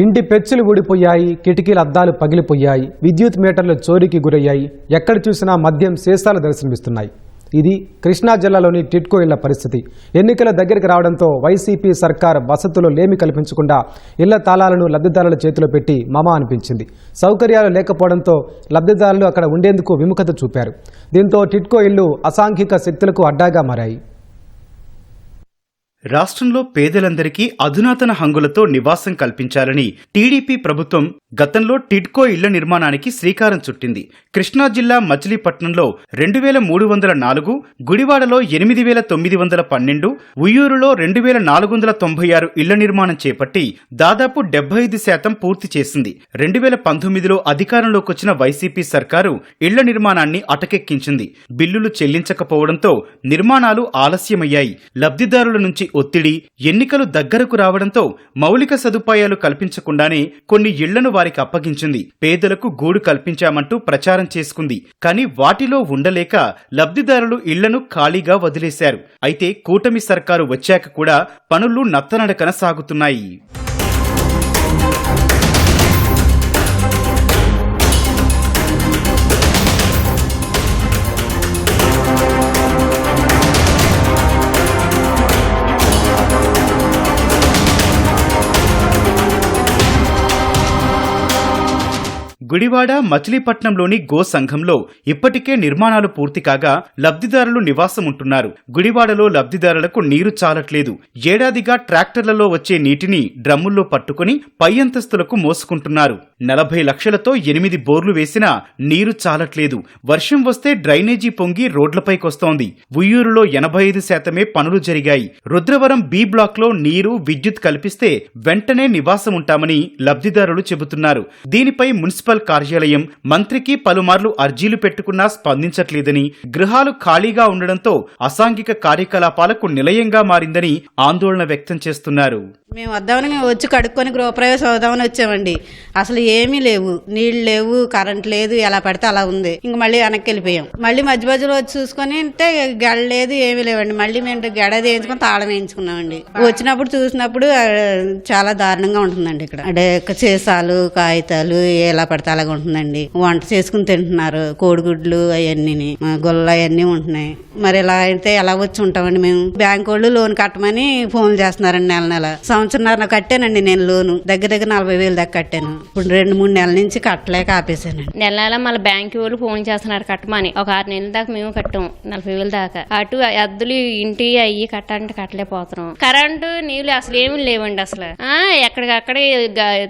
ఇంటి పెచ్చులు ఊడిపోయాయి కిటికీల అద్దాలు పగిలిపోయాయి విద్యుత్ మీటర్లు చోరీకి గురయ్యాయి ఎక్కడ చూసినా మద్యం శేషాలు దర్శనమిస్తున్నాయి. ఇది కృష్ణా జిల్లాలోని టిట్కో ఇళ్ళ పరిస్థితి. ఎన్నికల దగ్గరికి రావడంతో వైసీపీ సర్కార్ వసతులు లేమి కల్పించకుండా ఇళ్ళ తాళాలను లబ్ధిదారుల చేతిలో పెట్టి మమ అనిపించింది. సౌకర్యాలు లేకపోవడంతో లబ్ధిదారులు అక్కడ ఉండేందుకు విముఖత చూపారు. దీంతో టిట్కో ఇళ్ళు అసాంఘిక శక్తులకు అడ్డాగా మారాయి. రాష్ట్రంలో పేదలందరికీ అధునాతన హంగులతో నివాసం కల్పించాలని టీడీపీ ప్రభుత్వం గతంలో టిడ్కో ఇళ్ళ నిర్మాణానికి శ్రీకారం చుట్టింది. కృష్ణా జిల్లా మచిలీపట్నంలో రెండు వేల మూడు వందల నాలుగు గుడివాడలో ఎనిమిది వేల తొమ్మిది వందల పన్నెండు ఉయ్యూరులో రెండు వేల నాలుగు వందల తొంభై ఆరు ఇళ్ళ నిర్మాణం చేపట్టి దాదాపు డెబ్బై ఐదు శాతం పూర్తి చేసింది. రెండు వేల పంతొమ్మిదిలో అధికారంలోకి వచ్చిన వైసీపీ సర్కారు ఇళ్ళ నిర్మాణాన్ని అటకెక్కించింది. బిల్లులు చెల్లించకపోవడంతో నిర్మాణాలు ఆలస్యమయ్యాయి. లబ్ధిదారుల నుంచి ఒత్తిడి ఎన్నికలు దగ్గరకు రావడంతో మౌలిక సదుపాయాలు కల్పించకుండానే కొన్ని ఇళ్ళను వారికి అప్పగించింది. పేదలకు గూడు కల్పించామంటూ ప్రచారం చేసుకుంది. కానీ వాటిలో ఉండలేక లబ్ధిదారులు ఇళ్ళను ఖాళీగా వదిలేశారు. అయితే కూటమి సర్కారు వచ్చాక కూడా పనులు నత్తనడకన సాగుతున్నాయి. గుడివాడ మచిలీపట్నంలోని గో సంఘంలో ఇప్పటికే నిర్మాణాలు పూర్తి కాగా లబ్ధిదారులు నివాసం ఉంటున్నారు గుడివాడలో లబ్ధిదారులకు నీరు చాలట్లేదు. ఏడాదిగా ట్రాక్టర్లలో వచ్చే నీటిని డ్రమ్ముల్లో పట్టుకుని పై అంతస్తులకు మోసుకుంటున్నారు. నలభై లక్షలతో ఎనిమిది బోర్లు వేసినా నీరు చాలట్లేదు. వర్షం వస్తే డ్రైనేజీ పొంగి రోడ్లపైకొస్తోంది. ఉయ్యూరులో ఎనభై ఐదు శాతమే పనులు జరిగాయి. రుద్రవరం బి బ్లాక్లో నీరు విద్యుత్ కల్పిస్తే వెంటనే నివాసం ఉంటామని లబ్ధిదారులు చెబుతున్నారు. దీనిపై మున్సిపల్ కార్యాలయం మంత్రికి పలుమార్లు అర్జీలు పెట్టుకున్నా స్పందించట్లేదని గృహాలు ఖాళీగా ఉండడంతో అసాంఘిక కార్యకలాపాలకు నిలయంగా మారిందని ఆందోళన వ్యక్తం చేస్తున్నారు. మేము వద్దామని మేము వచ్చి కడుక్కొని గృహప్రవేశం అవుదామని వచ్చామండి. అసలు ఏమీ లేవు. నీళ్ళు లేవు కరెంట్ లేదు ఎలా పడితే అలా ఉంది. ఇంక మళ్ళీ వెనక్కి వెళ్ళిపోయాం. మళ్ళీ మధ్య మధ్యలో వచ్చి చూసుకొని అంటే గడ లేదు ఏమీ లేవండి. మళ్ళీ మేము గడ వేయించుకొని తాళం వేయించుకున్నామండి. వచ్చినప్పుడు చూసినప్పుడు చాలా దారుణంగా ఉంటుందండి ఇక్కడ. అంటే సీసాలు కాగితాలు ఎలా పడితే అలాగ ఉంటుందండి. వంట చేసుకుని తింటున్నారు. కోడిగుడ్లు అవన్నీ గుల్ల అవన్నీ ఉంటున్నాయి. మరి ఇలా అయితే ఎలా వచ్చి ఉంటామండి మేము? బ్యాంక్ వాళ్ళు లోన్ కట్టమని ఫోన్ చేస్తున్నారండి నెల నెల. సంవత్సరంన్నర కట్టానండి నేను లోను. దగ్గర దగ్గర నలభై వేలు దాకా కట్టాను. ఇప్పుడు రెండు మూడు నెలల నుంచి కట్టలేక ఆపేసానండి నెల నెల మళ్ళీ బ్యాంక్ వాళ్ళు ఫోన్ చేస్తున్నారు కట్టమని. ఒక ఆరు నెలల దాకా మేము కట్టాం నలభై వేలు దాకా. అటు అద్దులు ఇంటి అయ్యి కట్టాలంటే కట్టలేకపోతున్నాం. కరెంటు నీళ్ళు అసలు ఏమి లేవండి అసలు. ఎక్కడికక్కడే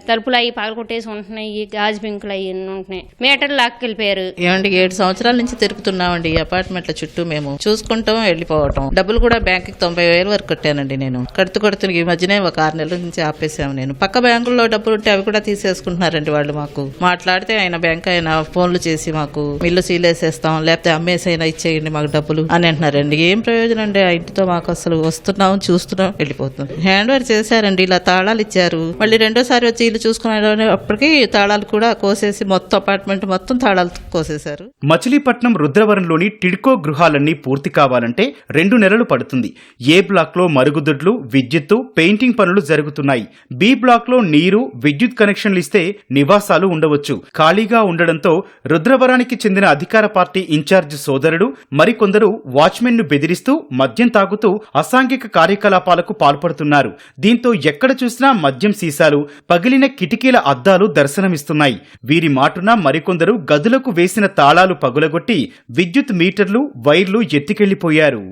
తలుపులు అయ్యి పగలు కొట్టేసి ఉంటున్నాయి గాజు పింకులు అయ్యి ఉంటున్నాయి మీటర్ లాక్కెళ్ళిపోయారు ఏమండి ఏడు సంవత్సరాల నుంచి తిరుగుతున్నామండి ఈ అపార్ట్మెంట్ల చుట్టూ మేము. చూసుకుంటాం వెళ్ళిపోవటం. డబ్బులు కూడా బ్యాంక్కి తొంభై వేలు వరకు కట్టానండి నేను. కడుతూ కడుతూ ఈ మధ్యనే ఒక ఆరు నెలల నుంచి ఆపేసాము నేను. పక్క బ్యాంకుల్లో డబ్బులు ఉంటే అవి కూడా తీసేసుకుంటున్నారండి వాళ్ళు మాకు. మాట్లాడితే ఆయన బ్యాంక్ ఆయన ఫోన్లు చేసి మాకు మిల్లు సీలేసేస్తాం లేకపోతే అమ్మేసి అయినా ఇచ్చేయండి మాకు డబ్బులు అని అంటున్నారండి. ఏం ప్రయోజనం అండి ఆ ఇంటితో మాకు అసలు వస్తున్నాం చూస్తున్నాం వెళ్ళిపోతున్నాం. హ్యాండ్ ఓవర్ చేశారండి ఇలా తాళాలు ఇచ్చారు. మళ్ళీ రెండోసారి వచ్చి ఇల్లు చూసుకునే అప్పటికి తాళాలు కూడా కోసేసి మొత్తం అపార్ట్మెంట్ మొత్తం తాళాలతో కోసేశారు. మచిలీపట్నం రుద్రవరంలోని టిడ్కో గృహాలన్నీ పూర్తి కావాలంటే రెండు నెలలు పడుతుంది. ఏ బ్లాక్లో మరుగుదొడ్లు విద్యుత్తు పెయింటింగ్ పనులు జరుగుతున్నాయి. బి బ్లాక్లో నీరు విద్యుత్ కనెక్షన్లు ఇస్తే నివాసాలు ఉండవచ్చు. ఖాళీగా ఉండడంతో రుద్రవరానికి చెందిన అధికార పార్టీ ఇన్ఛార్జ్ సోదరుడు మరికొందరు వాచ్మెన్ను బెదిరిస్తూ మద్యం తాగుతూ అసాంఘిక కార్యకలాపాలకు పాల్పడుతున్నారు. దీంతో ఎక్కడ చూసినా మద్యం సీసాలు పగిలిన కిటికీల అద్దాలు దర్శనమిస్తున్నాయి. వీరి మాటున మరికొందరు గదులకు వేసిన తాళాలు పగులగొట్టి విద్యుత్ మీటర్లు వైర్లు ఎత్తికెళ్ళిపోయారు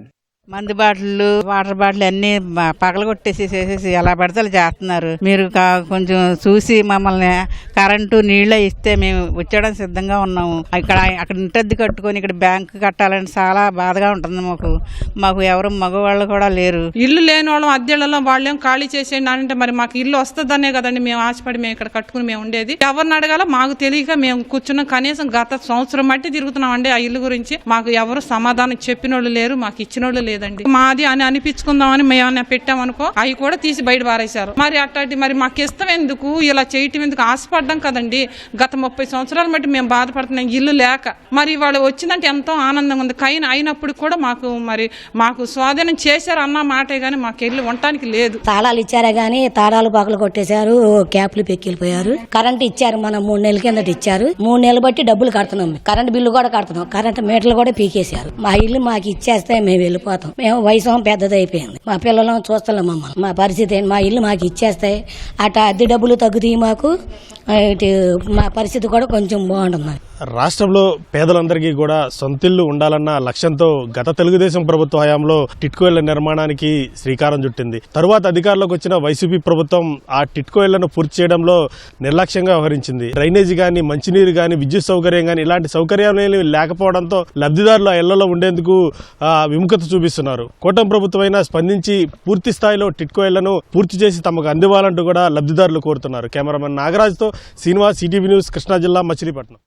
మందు బాటిల్లు వాటర్ బాటిల్ అన్ని పగలగొట్టేసి చేసేసి ఎలా పడితే అలా చేస్తున్నారు. మీరు కా- కొంచెం చూసి మమ్మల్ని కరెంటు నీళ్ళు ఇస్తే మేము వచ్చేయడానికి సిద్ధంగా ఉన్నాము. ఇక్కడ అక్కడ ఇంటద్ది కట్టుకొని ఇక్కడ బ్యాంక్ కట్టాలని చాలా బాధగా ఉంటుంది మాకు. మాకు ఎవరు మగవాళ్ళు కూడా లేరు. ఇల్లు లేని వాళ్ళం అద్దెళ్ళలో వాళ్ళేం ఖాళీ చేసేయండి అంటే మరి మాకు ఇల్లు వస్తుందనే కదండి మేము ఆశపడి మేము ఇక్కడ కట్టుకుని మేము ఉండేది. ఎవరిని అడగాల మాకు తెలియక మేము కూర్చున్నాం. కనీసం గత సంవత్సరం మట్టి తిరుగుతున్నాం అండి ఆ ఇల్లు గురించి. మాకు ఎవరు సమాధానం చెప్పిన వాళ్ళు లేరు మాకు ఇచ్చిన వాళ్ళు లేరు. లేదండి. మాది అని అనిపించుకుందామని మేమన్నా పెట్టామనుకో అవి కూడా తీసి బయట పారేశారు. మరి అట్లాంటి మరి మాకు ఇష్టం ఎందుకు? ఇలా చేయటం ఎందుకు? ఆశపడ్డాం కదండి. గత ముప్పై సంవత్సరాలు బట్టి మేము బాధపడుతున్నాం. ఇల్లు లేక. మరి వాళ్ళు వచ్చిందంటే ఎంతో ఆనందంగా ఉంది. కైన అయినప్పుడు కూడా మాకు మరి మాకు స్వాధీనం చేశారు అన్న మాటే గానీ మాకు ఇల్లు ఉండటానికి లేదు. తాళాలు ఇచ్చారే గానీ తాళాలు పాకలు కొట్టేశారు క్యాప్లు పెక్కిలిపోయారు. కరెంట్ ఇచ్చారు మనం మూడు నెలల కిందట ఇచ్చారు. మూడు నెలలు బట్టి డబ్బులు కడుతున్నాం. కరెంట్ బిల్లు కూడా కడుతున్నాం. కరెంట్ మీటర్లు కూడా పీకేశారు. మా ఇల్లు మాకు ఇచ్చేస్తే మేము వెళ్ళిపోతాం. మేము వయసు పెద్దది అయిపోయింది. మా పిల్లలు చూస్తలేం మమ్మల్ని. మా పరిస్థితి మా ఇల్లు మాకు ఇచ్చేస్తాయి. అటు అద్దె డబ్బులు తగ్గుతాయి మాకు. ఇటు మా పరిస్థితి కూడా కొంచెం బాగుంటుంది రాష్ట్రంలో పేదలందరికీ కూడా సొంతిల్లు ఉండాలన్న లక్ష్యంతో గత తెలుగుదేశం ప్రభుత్వ హయాంలో టిట్కోళ్ళ నిర్మాణానికి శ్రీకారం చుట్టింది. తరువాత అధికారంలోకి వచ్చిన వైసీపీ ప్రభుత్వం ఆ టిట్కోళ్ళను పూర్తి చేయడంలో నిర్లక్ష్యంగా వ్యవహరించింది. డ్రైనేజీ కానీ మంచినీరు కానీ విద్యుత్ సౌకర్యం కానీ ఇలాంటి సౌకర్యాలు లేకపోవడంతో లబ్ధిదారులు ఆ ఇళ్ళలో ఉండేందుకు విముఖత చూపిస్తున్నారు. కూటమి ప్రభుత్వమైనా స్పందించి పూర్తి స్థాయిలో టిట్కో ఇళ్ళను పూర్తి చేసి తమకు అందివ్వాలంటూ కూడా లబ్ధిదారులు కోరుతున్నారు. కెమెరామెన్ నాగరాజ్తో శ్రీనివాస్ సిటీవీ న్యూస్ కృష్ణా జిల్లా మచిలీపట్నం.